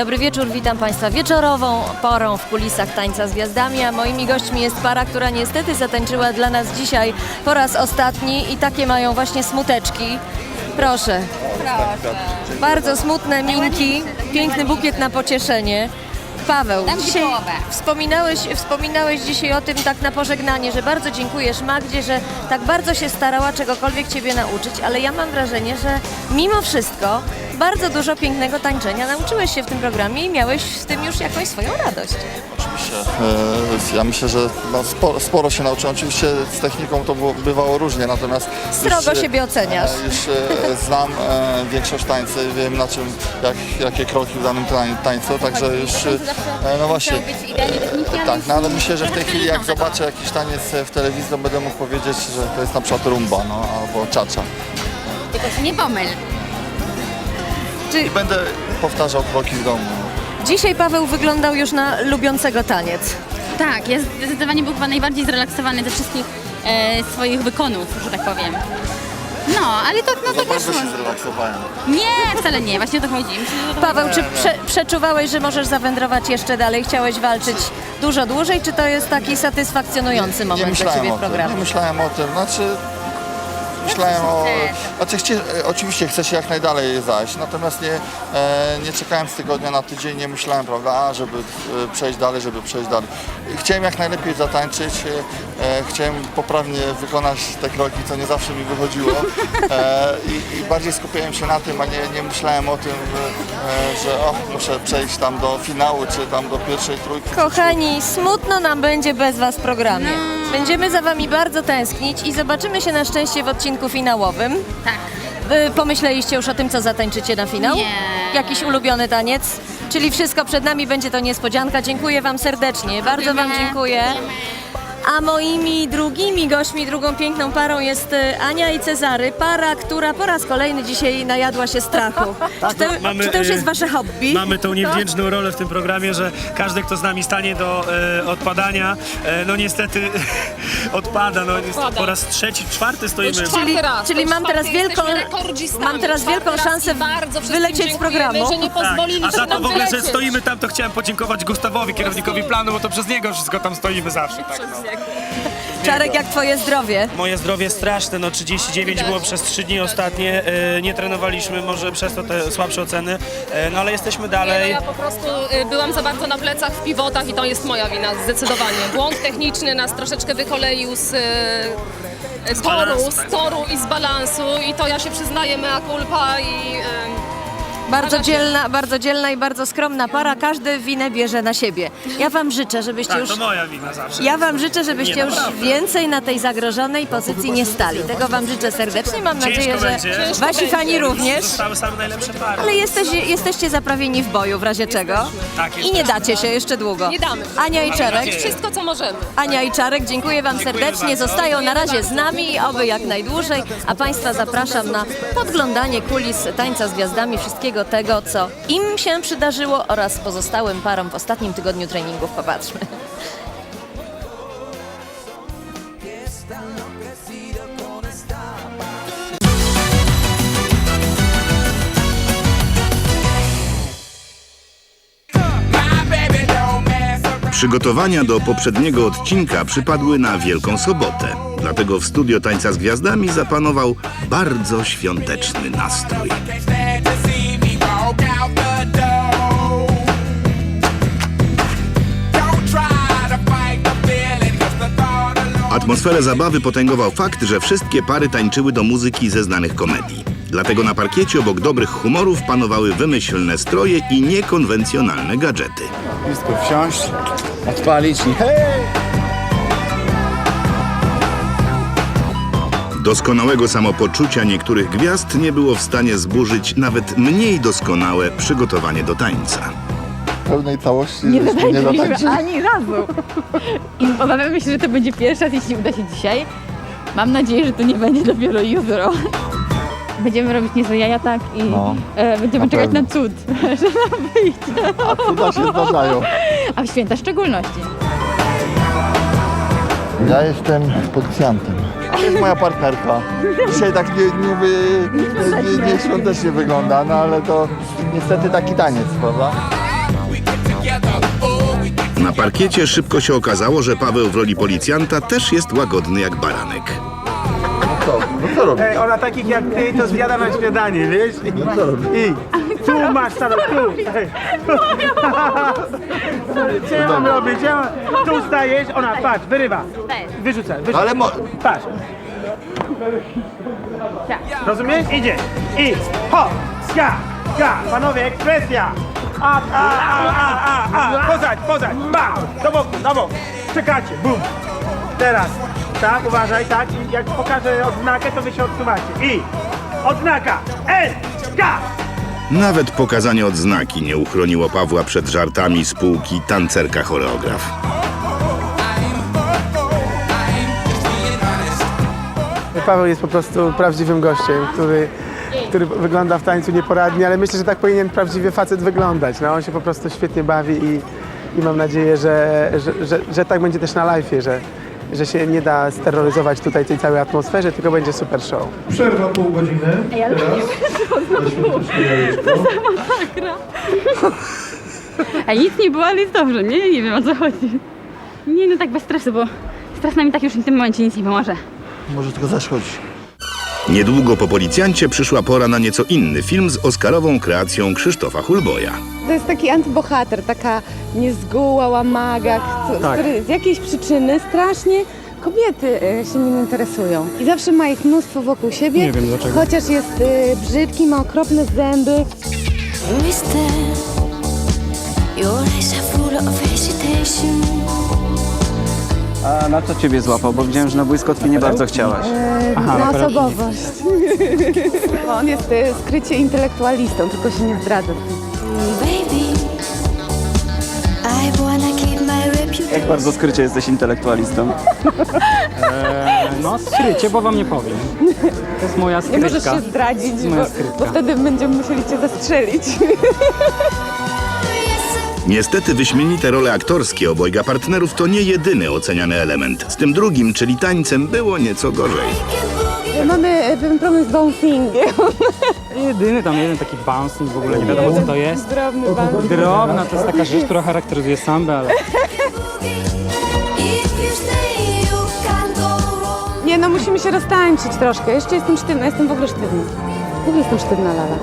Dobry wieczór, witam Państwa wieczorową porą w kulisach Tańca z Gwiazdami, a moimi gośćmi jest para, która niestety zatańczyła dla nas dzisiaj po raz ostatni i takie mają właśnie smuteczki. Proszę. Bardzo smutne minki, piękny bukiet na pocieszenie. Paweł, Dam ci dzisiaj połowę. wspominałeś, wspominałeś dzisiaj o tym tak na pożegnanie, że bardzo dziękujesz Magdzie, że tak bardzo się starała czegokolwiek Ciebie nauczyć, ale ja mam wrażenie, że mimo wszystko bardzo dużo pięknego tańczenia nauczyłeś się w tym programie i miałeś w tym już jakąś swoją radość. Oczywiście. E, Ja myślę, że no, sporo, sporo się nauczyłem. Oczywiście z techniką to było, bywało różnie, natomiast... Strogo już, e, siebie oceniasz. e, Już e, znam e, większość tańcy, wiem na czym, jak, jakie kroki w danym tań- tańcu, także już... e, No właśnie. Tak, no ale myślę, że w tej chwili jak zobaczę jakiś taniec e, w telewizji, to będę mógł powiedzieć, że to jest na przykład rumba, no, albo czacza. Tylko się nie pomyl. I będę powtarzał kroki w domu. Dzisiaj Paweł wyglądał już na lubiącego taniec. Tak, jest zdecydowanie był chyba najbardziej zrelaksowany ze wszystkich e, swoich wykonów, że tak powiem. No, ale to no Za tak bardzo się zrelaksowałem. Nie, wcale nie, właśnie o to chodzi. Myślę, że o to Paweł, chodzi. czy prze, przeczuwałeś, że możesz zawędrować jeszcze dalej? Chciałeś walczyć dużo dłużej, czy to jest taki satysfakcjonujący Nie moment dla myślałem Ciebie o w tym, programie? nie myślałem o tym, znaczy myślałem o... Znaczy chcie, e, oczywiście chcę się jak najdalej zajść, natomiast nie, e, nie czekałem z tygodnia na tydzień, nie myślałem, prawda, żeby e, przejść dalej, żeby przejść dalej. Chciałem jak najlepiej zatańczyć, e, e, chciałem poprawnie wykonać te kroki, co nie zawsze mi wychodziło e, i, i bardziej skupiałem się na tym, a nie, nie myślałem o tym, e, że o, muszę przejść tam do finału, czy tam do pierwszej trójki. Kochani, smutno nam będzie bez Was w programie. Będziemy za Wami bardzo tęsknić i zobaczymy się na szczęście w odcinku finałowym. Tak. Wy pomyśleliście już o tym, co zatańczycie na finał? Nie. Jakiś ulubiony taniec? Czyli wszystko przed nami, będzie to niespodzianka. Dziękuję Wam serdecznie, bardzo Wam dziękuję. A moimi drugimi gośćmi, drugą piękną parą jest e, Ania i Cezary. Para, która po raz kolejny dzisiaj najadła się strachu. czy, to, no, mamy, czy to już e, jest Wasze hobby? Mamy tą niewdzięczną rolę w tym programie, że każdy, kto z nami stanie do e, odpadania, e, no niestety odpada. No, niestety po raz trzeci, czwarty stoimy. Czyli- Czwarty raz, czyli to jest mam teraz czwarty, wielką- jesteśmy rekordzistami. mam teraz Czwarty wielką raz szansę i bardzo wszystkim wylecieć z dziękujemy, programu. że nie Tak. A za to nam w ogóle, że wylecieć. stoimy tam, to chciałem podziękować Gustawowi, kierownikowi planu, bo to przez niego wszystko tam stoimy zawsze. Tak, no. Czarek, jak Twoje zdrowie? Moje zdrowie straszne, no 39 było przez 3 dni ostatnie, e, nie trenowaliśmy, może przez to te słabsze oceny, e, no ale jesteśmy Nie, no dalej. ja po prostu y, byłam za bardzo na plecach w pivotach i to jest moja wina, zdecydowanie. Błąd techniczny nas troszeczkę wykoleił z, y, z toru, z tak. toru i z balansu i to ja się przyznaję mea culpa i... y, Bardzo dzielna, bardzo dzielna i bardzo skromna para. Każdy winę bierze na siebie. Ja Wam życzę, żebyście Tak, już to moja wina zawsze. Ja Wam życzę, żebyście Nie, już naprawdę. więcej na tej zagrożonej pozycji nie stali. Tego Wam życzę serdecznie. Mam Ciężko nadzieję, że będzie. Ciężko Wasi fani również. Zostały same najlepsze pary. Ale jesteś, jesteście zaprawieni w boju w razie czego. Tak, I nie dacie się jeszcze długo. Nie damy. Ania i Czarek. nadzieję. Wszystko, co możemy. Ania i Czarek, dziękuję Wam serdecznie. bardzo. Zostają na razie z nami, oby jak najdłużej. A Państwa zapraszam na podglądanie kulis tańca z gwiazdami, wszystkiego tego, co im się przydarzyło oraz pozostałym parom w ostatnim tygodniu treningów. Popatrzmy. Przygotowania do poprzedniego odcinka przypadły na Wielką Sobotę. Dlatego w studio Tańca z Gwiazdami zapanował bardzo świąteczny nastrój. Atmosferę zabawy potęgował fakt, że wszystkie pary tańczyły do muzyki ze znanych komedii. Dlatego na parkiecie obok dobrych humorów panowały wymyślne stroje i niekonwencjonalne gadżety. Blisko wsiąść, odpalić i hej! Doskonałego samopoczucia niektórych gwiazd nie było w stanie zburzyć nawet mniej doskonałe przygotowanie do tańca. Pełnej całości Nie żeśmy nie zatańczyliśmy ani razu. I obawiamy się, że to będzie pierwszy raz, jeśli uda się dzisiaj. Mam nadzieję, że to nie będzie dopiero jutro. Będziemy robić niezłe jaja, tak? I No, e, będziemy na czekać pewno. na cud, że nam wyjdzie. A cuda się zdarzają. A w święta w szczególności. Ja jestem policjantem. To jest moja partnerka. Dzisiaj tak nie, niby nie, nie, nie świątecznie wygląda, no ale to niestety taki taniec, prawda? Na parkiecie szybko się okazało, że Paweł w roli policjanta też jest łagodny jak baranek. Co? No co robisz? Ej, ona takich jak ty to zjada na śniadanie, wiesz? I, i tu masz stanąć, tu. Ej. Co ja mam robić? Ja mam, tu stajesz, ona, patrz, wyrywa. Wyrzucę, wyrzucę. Ale mo... Patrz. Rozumiesz? Idzie. I ho, ska, ska. Panowie, ekspresja. A, a, a, a, a, a. Pozać, pozać. Ba. Do boku, do boku. Czekacie, bum. Teraz. Tak, uważaj, tak. I jak pokażę odznakę, to wy się odsuwacie. I odznaka. S, K. Nawet pokazanie odznaki nie uchroniło Pawła przed żartami spółki tancerka choreograf. Paweł jest po prostu prawdziwym gościem, który, który wygląda w tańcu nieporadnie, ale myślę, że tak powinien prawdziwie facet wyglądać. No, on się po prostu świetnie bawi i, i mam nadzieję, że, że, że, że tak będzie też na live'ie, że, że się nie da steroryzować tutaj tej całej atmosferze, tylko będzie super show. Przerwa pół godziny. Teraz. Świąteczne jajeczko. A nic nie było, ale jest dobrze, nie? Nie wiem o co chodzi. Nie, no tak bez stresu, bo stres nam i tak już w tym momencie nic nie pomoże. Może tylko zaszkodzi. Niedługo po policjancie przyszła pora na nieco inny film z oscarową kreacją Krzysztofa Hulboja. To jest taki antybohater, taka niezgoła, łamaga, Tak. który z jakiejś przyczyny strasznie kobiety e, się nim interesują. I zawsze ma ich mnóstwo wokół siebie, Nie wiem dlaczego. chociaż jest e, brzydki, ma okropne zęby. A na co ciebie złapał? Bo widziałem, że na błyskotki nie bardzo chciałaś. na osobowość. On jest e, skrycie intelektualistą, tylko się nie zdradza. Jak bardzo skrycie jesteś intelektualistą. No, skrycie, bo wam nie powiem. To jest moja Nie możesz się zdradzić, bo, bo wtedy będziemy musieli cię zastrzelić. Niestety wyśmienite role aktorskie obojga partnerów to nie jedyny oceniany element. Z tym drugim, czyli tańcem, było nieco gorzej. Mamy e, pewien problem z bouncingiem. Jedyny tam jeden taki bouncing, w ogóle nie wiadomo co to jest. Drobny bouncing. Drobna to jest taka rzecz, która charakteryzuje sambę, ale... Nie no, musimy się roztańczyć troszkę. Jeszcze jestem sztywna, jestem w ogóle sztywna. W ogóle jestem sztywna, Lala.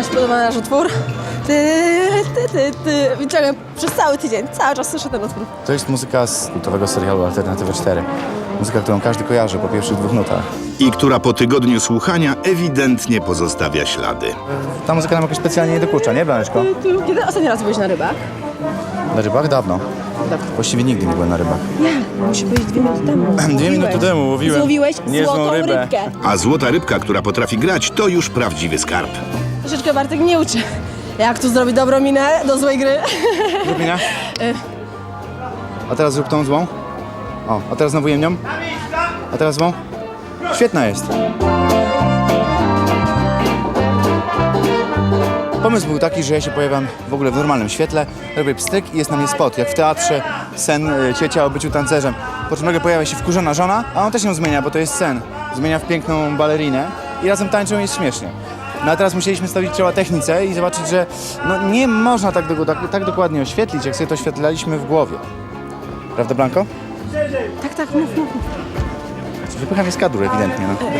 Wam się podoba nasz utwór? Ty, ty, ty, ty. I ciągle przez cały tydzień, cały czas słyszę ten utwór. To jest muzyka z kultowego serialu Alternatywa 4. Muzyka, którą każdy kojarzy po pierwszych dwóch nutach. I która po tygodniu słuchania ewidentnie pozostawia ślady. Ta muzyka nam jakoś specjalnie nie dokucza, nie Blaneczko? Kiedy ostatni raz byłeś na rybach? Na rybach dawno. Właściwie nigdy nie byłem na rybach. Musi być dwie minuty temu. Dwie minuty temu łowiłem Złowiłeś niezłą złotą rybę. rybkę. A złota rybka, która potrafi grać, to już prawdziwy skarb. Troszeczkę Bartek nie uczy. Jak tu zrobić dobrą minę do złej gry? Zrób minę. A teraz zrób tą złą. O, a teraz znowu jemnią. A teraz złą. Świetna jest. Pomysł był taki, że ja się pojawiam w ogóle w normalnym świetle, robię pstryk i jest na mnie spot, jak w teatrze sen y, ciecia o byciu tancerzem. Po czym nagle pojawia się wkurzona żona, a on też ją zmienia, bo to jest sen. Zmienia w piękną balerinę i razem tańczą i jest śmiesznie. No a teraz musieliśmy stawić czoła technice i zobaczyć, że no, nie można tak, do, tak, tak dokładnie oświetlić, jak sobie to oświetlaliśmy w głowie. Prawda, Blanko? Tak, tak, mów, mów. Wypycham je z kadru ewidentnie. No.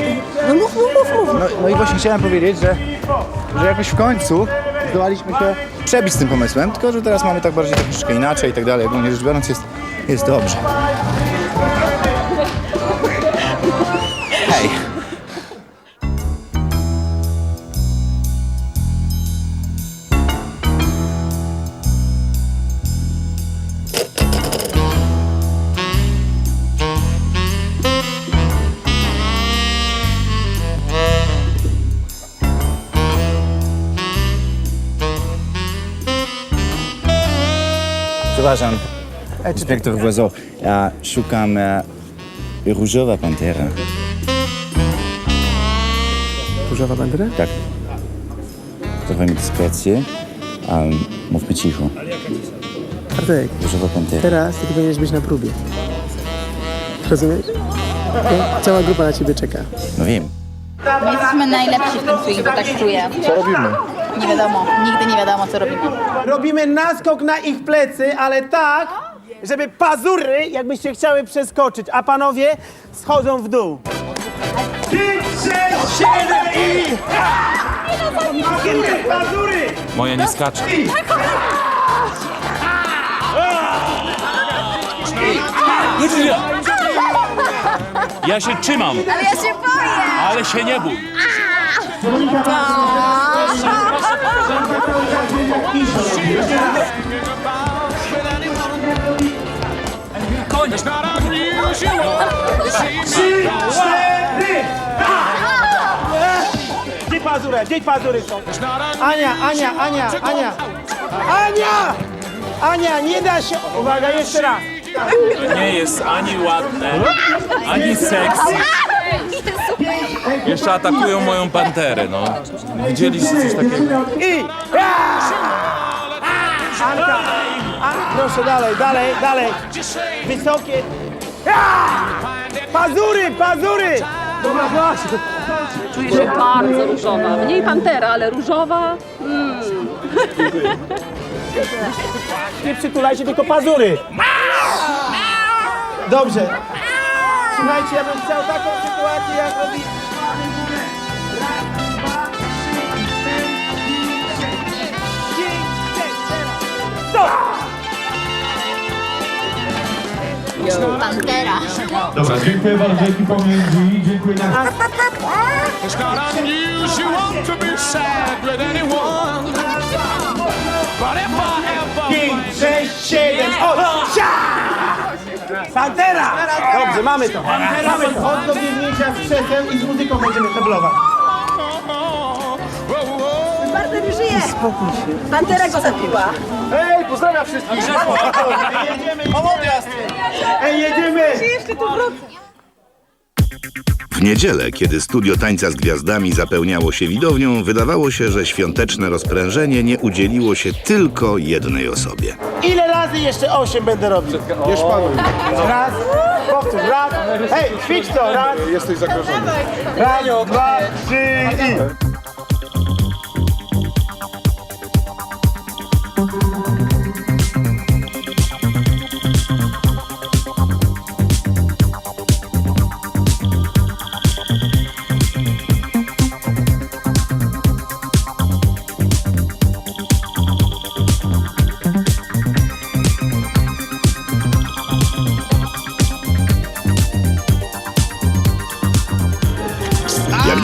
No mów, mów, mów, mów. No, no i właśnie chciałem powiedzieć, że, że jakoś w końcu zdołaliśmy się przebić z tym pomysłem, tylko że teraz mamy tak bardziej troszeczkę inaczej i tak dalej. Ogólnie rzecz biorąc jest, jest dobrze. Hej! Przepraszam, inspektor Włazo, ja szukam e, różowa pantera. Różowa bandera? Tak. Trochę mi dyskrecję. Ale mówmy cicho. Bartek, Dużo popęty. teraz ty powinieneś być na próbie. Rozumiesz? Cała grupa na ciebie czeka. No wiem. My jesteśmy najlepsi w tym swing, bo tak czuję. Co robimy? Nie wiadomo, nigdy nie wiadomo, co robimy. Robimy naskok na ich plecy, ale tak, żeby pazury jakbyście chciały przeskoczyć, a panowie schodzą w dół. 5, 6, 7 i... Pazury, pazury! Moja nie skacze. Ja się trzymam. Ale ja się boję. Ale się nie bój. Trzy, cztery! Gdzie pazury? Gdzie pazury są? Ania, Ania, Ania, Ania! Ania! Ania, nie da się... Uwaga, jeszcze raz. Nie jest ani ładne, ani sexy. Jeszcze atakują moją panterę, no. Widzieliście coś takiego? I... Anka, proszę dalej, dalej, dalej. Wysokie. Pazury, pazury! Dobra, właśnie. Czuję się bardzo różowa. Mniej pantera, ale różowa. Nie przytulajcie, tylko pazury. Dobrze. Słuchajcie, ja bym chciał taką sytuację, jak robi... Pantera. Dobra, dziękuję bardzo ekipom między. Dziękuję na... It's not unusual to be sad with anyone. But if I ever 5, 6, 7, 8, sia! Pantera! Dobrze, mamy to. Mamy to. Od do biegnięcia z krzesłem i z muzyką będziemy tablować. Bardzo mi żyje. Pantera go zabiła. Ej, pozdrawiam wszystkich! Jedziemy, Ej, jedziemy! W niedzielę, kiedy studio tańca z gwiazdami zapełniało się widownią, wydawało się, że świąteczne rozprężenie nie udzieliło się tylko jednej osobie. Ile razy jeszcze 8 będę robił? Już panu. Raz, powtórz, raz. Hej, ćwicz to, raz. Jesteś zagrożony. Raz, dwa, trzy i...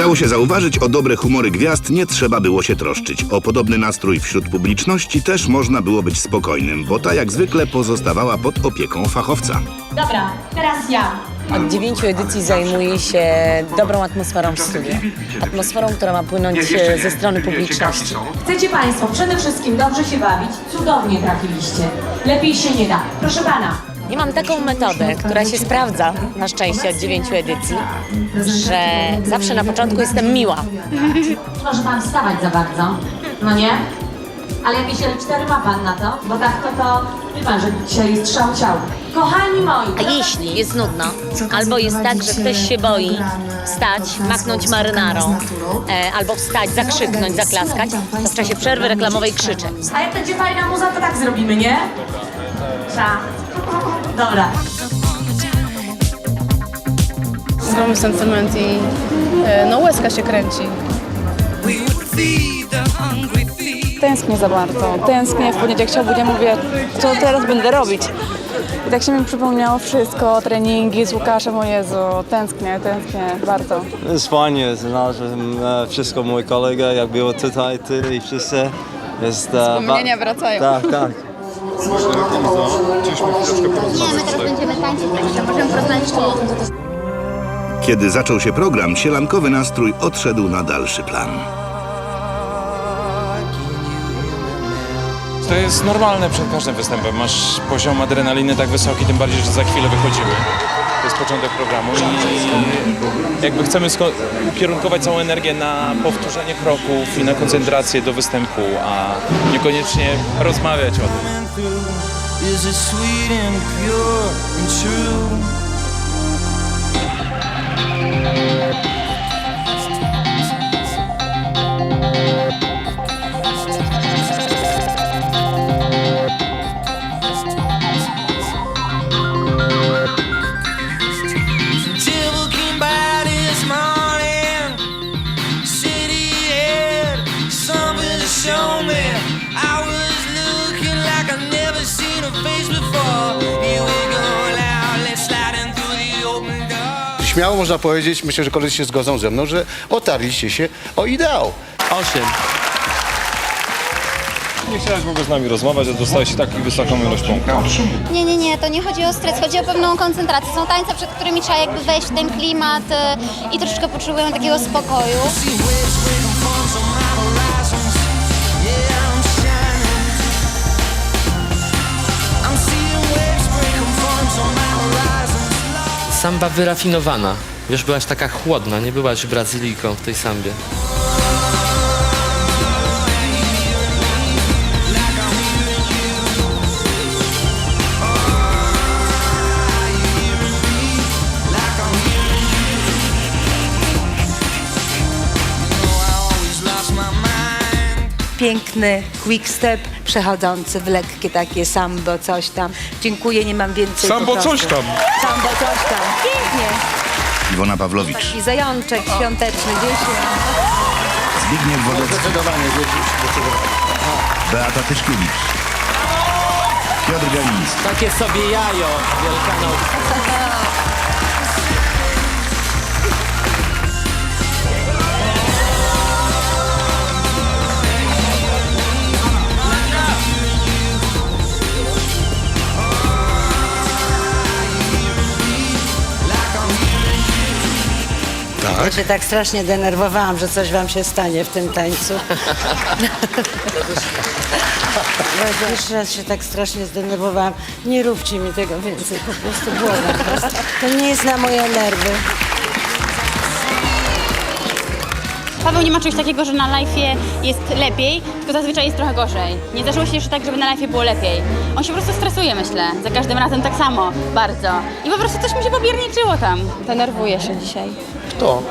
dało się zauważyć, o dobre humory gwiazd nie trzeba było się troszczyć. O podobny nastrój wśród publiczności też można było być spokojnym, bo ta jak zwykle pozostawała pod opieką fachowca. Dobra, teraz ja. Od dziewięciu edycji zajmuję się dobrą atmosferą w studiu. Atmosferą, która ma płynąć e, ze strony publiczności. Chcecie Państwo przede wszystkim dobrze się bawić? Cudownie trafiliście. Lepiej się nie da. Proszę Pana. I mam taką metodę, która się sprawdza na szczęście od dziewięciu edycji, że zawsze na początku jestem miła. Może Pan wstawać za bardzo, no nie? Ale jakieś L4 ma Pan na to? Bo tak to to, wie Pan, że dzisiaj jest strzał ciał. Kochani moi, A jeśli jest nudno, albo jest tak, że ktoś się boi wstać, machnąć marynarą, e, albo wstać, zakrzyknąć, zaklaskać, to w czasie przerwy reklamowej krzyczę. a jak będzie fajna muza, to tak zrobimy, nie? Cza. Dobra. Mamy sentyment i no łezka się kręci. Tęsknię za bardzo. Tęsknię w poniedziałek się obudziłam, mówię, co teraz będę robić. I tak się mi przypomniało wszystko, treningi z Łukaszem, o Jezu, tęsknię, tęsknię bardzo. Jest fajnie, znalazłem e, wszystko mój kolega, jak było tutaj, ty i wszyscy. Jest, e, Wspomnienia ba- wracają. Tak, tak. Nie, my teraz będziemy tańczyć, także możemy porozmawiać po. Kiedy zaczął się program, sielankowy nastrój odszedł na dalszy plan. To jest normalne przed każdym występem. Masz poziom adrenaliny tak wysoki, tym bardziej, że za chwilę wychodzimy. jest początek programu i jakby chcemy ukierunkować całą energię na powtórzenie kroków i na koncentrację do występu, a niekoniecznie rozmawiać o tym. Is it sweet and pure and true? Można powiedzieć, myślę, że koledzy się zgodzą ze mną, że otarliście się o ideał. Osiem. Nie chciałeś w ogóle z nami rozmawiać, a dostałeś tak wysoką ilość punktów. Nie, nie, nie, to nie chodzi o stres, chodzi o pewną koncentrację. Są tańce, przed którymi trzeba jakby wejść w ten klimat e, i troszeczkę potrzebujemy takiego spokoju. Samba wyrafinowana. Wiesz, byłaś taka chłodna, nie byłaś Brazylijką w tej sambie. Piękny quick step przechodzący w lekkie takie sambo, coś tam. Dziękuję, nie mam więcej. Sambo po prostu. coś tam. Sambo coś tam. Pięknie. Iwona Pawlowicz, Taki zajączek świąteczny, dziesięć. Zbigniew Wodecki, Zdecydowanie, zdecydowanie. Beata Tyszkiewicz, Piotr Galiński, Takie sobie jajo, Wielkanoc. Ja się tak strasznie denerwowałam, że coś wam się stanie w tym tańcu. Ja Jeszcze raz się tak strasznie zdenerwowałam. Nie róbcie mi tego więcej, po prostu błagam was. To nie jest na moje nerwy. Paweł nie ma czegoś takiego, że na live'ie jest lepiej, tylko zazwyczaj jest trochę gorzej. Nie zdarzyło się jeszcze tak, żeby na live'ie było lepiej. On się po prostu stresuje, myślę. Za każdym razem tak samo, bardzo. I po prostu coś mu się popierniczyło tam. Denerwuje się dzisiaj. Kto?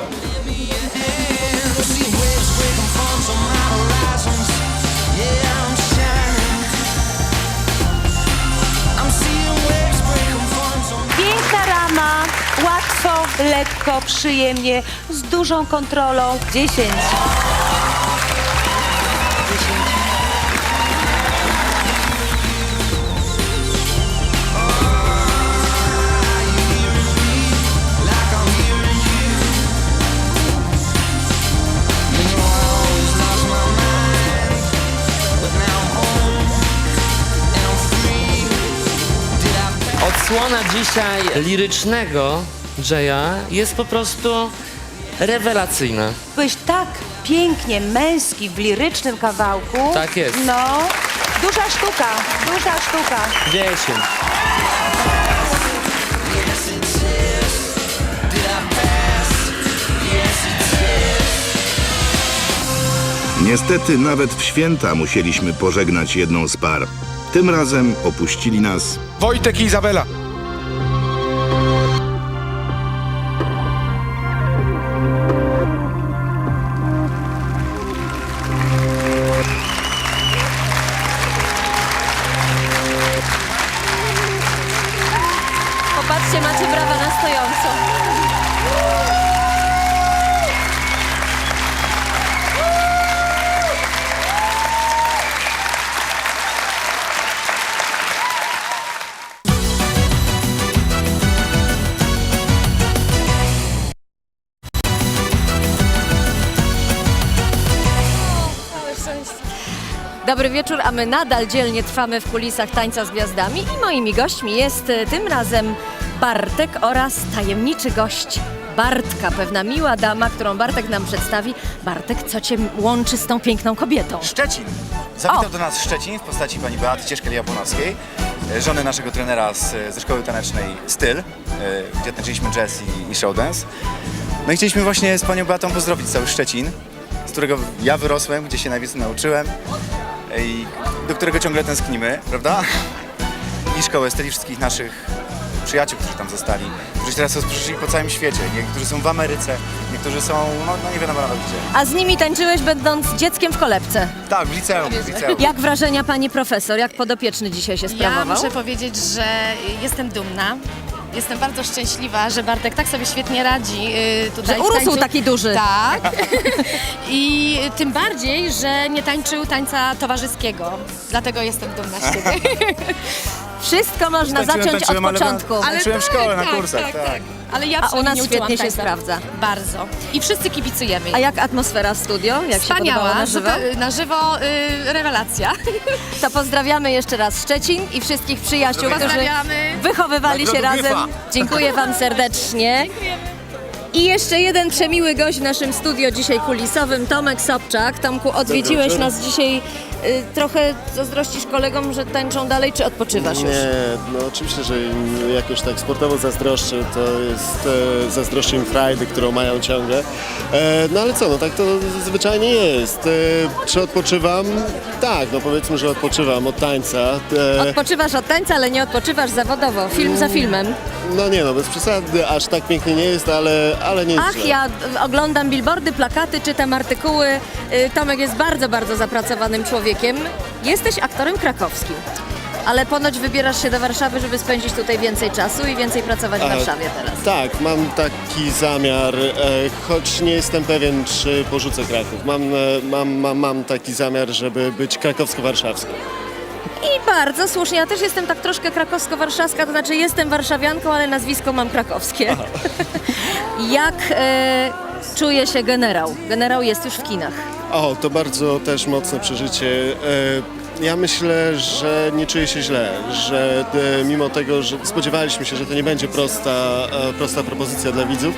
Piękna rama, łatwo, lekko, przyjemnie, z dużą kontrolą. 10. 10. Odsłona dzisiaj lirycznego Jaya jest po prostu rewelacyjna. Byłeś tak pięknie męski w lirycznym kawałku. Tak jest. No, duża sztuka, duża sztuka. 10. Niestety nawet w święta musieliśmy pożegnać jedną z par. Tym razem opuścili nas Wojtek i Izabela. Wieczór, a my nadal dzielnie trwamy w kulisach Tańca z Gwiazdami i moimi gośćmi jest e, tym razem Bartek oraz tajemniczy gość Bartka, pewna miła dama, którą Bartek nam przedstawi. Bartek, co cię łączy z tą piękną kobietą? Szczecin. Zawitał O. do nas Szczecin w postaci pani Beaty Cieszkel-Japonowskiej. e, żony naszego trenera z, ze szkoły tanecznej Styl, e, gdzie tańczyliśmy jazz i, i showdance. No i chcieliśmy właśnie z panią Beatą pozdrowić cały Szczecin, z którego ja wyrosłem, gdzie się najwięcej nauczyłem e, i do którego ciągle tęsknimy, prawda? I szkołę Styl i wszystkich naszych przyjaciół, którzy tam zostali, którzy się teraz rozproszyli po całym świecie. Niektórzy są w Ameryce, niektórzy są, no, no nie wiadomo nawet gdzie. A z nimi tańczyłeś będąc dzieckiem w kolebce. Tak, w liceum, w liceum. Jak wrażenia pani profesor? Jak podopieczny dzisiaj się Ja sprawował? muszę powiedzieć, że jestem dumna. Jestem bardzo szczęśliwa, że Bartek tak sobie świetnie radzi y, tutaj. Że w urósł tańcu. taki duży. Tak. I tym bardziej, że nie tańczył tańca towarzyskiego. Dlatego jestem dumna z siebie. Wszystko można Tańczyłem, zacząć tańczyłem, od ale początku. na- tańczyłem w szkole, na tak, kursach, tak, tak. tak. Ale ja A u przynajmniej nas nie uczyłam świetnie się tańca. sprawdza. Bardzo. I wszyscy kibicujemy. A jak atmosfera w studio? Jak się podobało Wspaniała, na żywo? zupe- na żywo y, rewelacja. To pozdrawiamy jeszcze raz Szczecin i wszystkich przyjaciół, którzy Pozdrawiamy. wychowywali się Nagrody razem. Gryfa. Dziękuję Wam serdecznie. I jeszcze jeden przemiły gość w naszym studio dzisiaj kulisowym, Tomek Sobczak. Tomku, odwiedziłeś nas dzisiaj. Y, trochę zazdrościsz kolegom, że tańczą dalej, czy odpoczywasz już? Nie, no oczywiście, że im jakoś tak sportowo zazdroszczę, to jest e, zazdroszczę im frajdy, którą mają ciągle. E, no ale co, no tak to zwyczajnie jest. E, czy odpoczywam? Tak, no powiedzmy, że odpoczywam od tańca. E, Odpoczywasz od tańca, ale nie odpoczywasz zawodowo, film za filmem. No nie no, bez przesady, aż tak pięknie nie jest, ale, ale nie jest Ach, źle. ja d- oglądam billboardy, plakaty, czytam artykuły. Y, Tomek jest bardzo, bardzo zapracowanym człowiekiem. Jesteś aktorem krakowskim, ale ponoć wybierasz się do Warszawy, żeby spędzić tutaj więcej czasu i więcej pracować w A, Warszawie teraz. Tak, mam taki zamiar, e, choć nie jestem pewien, czy porzucę Kraków. Mam, e, mam, mam, mam taki zamiar, żeby być krakowsko-warszawski. Bardzo słusznie, ja też jestem tak troszkę krakowsko-warszawska, to znaczy jestem warszawianką, ale nazwisko mam krakowskie. Jak e, czuje się generał? Generał jest już w kinach. O, to bardzo też mocne przeżycie. E, Ja myślę, że nie czuję się źle, że e, mimo tego, że spodziewaliśmy się, że to nie będzie prosta, e, prosta propozycja dla widzów,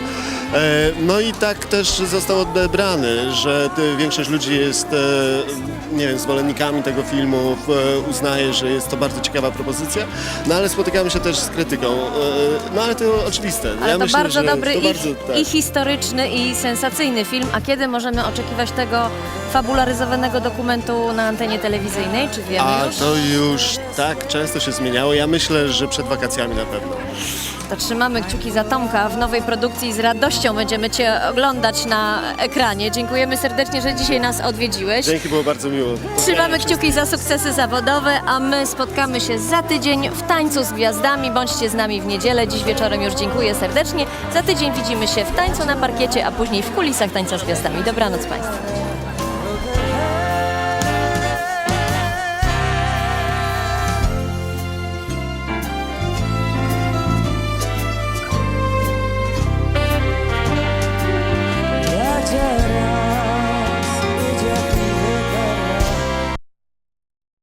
e, no i tak też został odebrany, że większość ludzi jest, nie wiem, zwolennikami tego filmu, uznaje, że jest to bardzo ciekawa propozycja, no ale spotykamy się też z krytyką, no ale to oczywiste. Ale ja to myślę, bardzo dobry to i, bardzo, tak. i historyczny, i sensacyjny film. A kiedy możemy oczekiwać tego fabularyzowanego dokumentu na antenie telewizyjnej? Czy wiemy A już? to już tak często się zmieniało. Ja myślę, że przed wakacjami na pewno. To trzymamy kciuki za Tomka w nowej produkcji. Z radością będziemy Cię oglądać na ekranie. Dziękujemy serdecznie, że dzisiaj nas odwiedziłeś. Dzięki, było bardzo miło. Trzymamy kciuki za sukcesy zawodowe, a my spotkamy się za tydzień w Tańcu z Gwiazdami. Bądźcie z nami w niedzielę. Dziś wieczorem już dziękuję serdecznie. Za tydzień widzimy się w Tańcu na parkiecie, a później w kulisach Tańca z Gwiazdami. Dobranoc Państwu.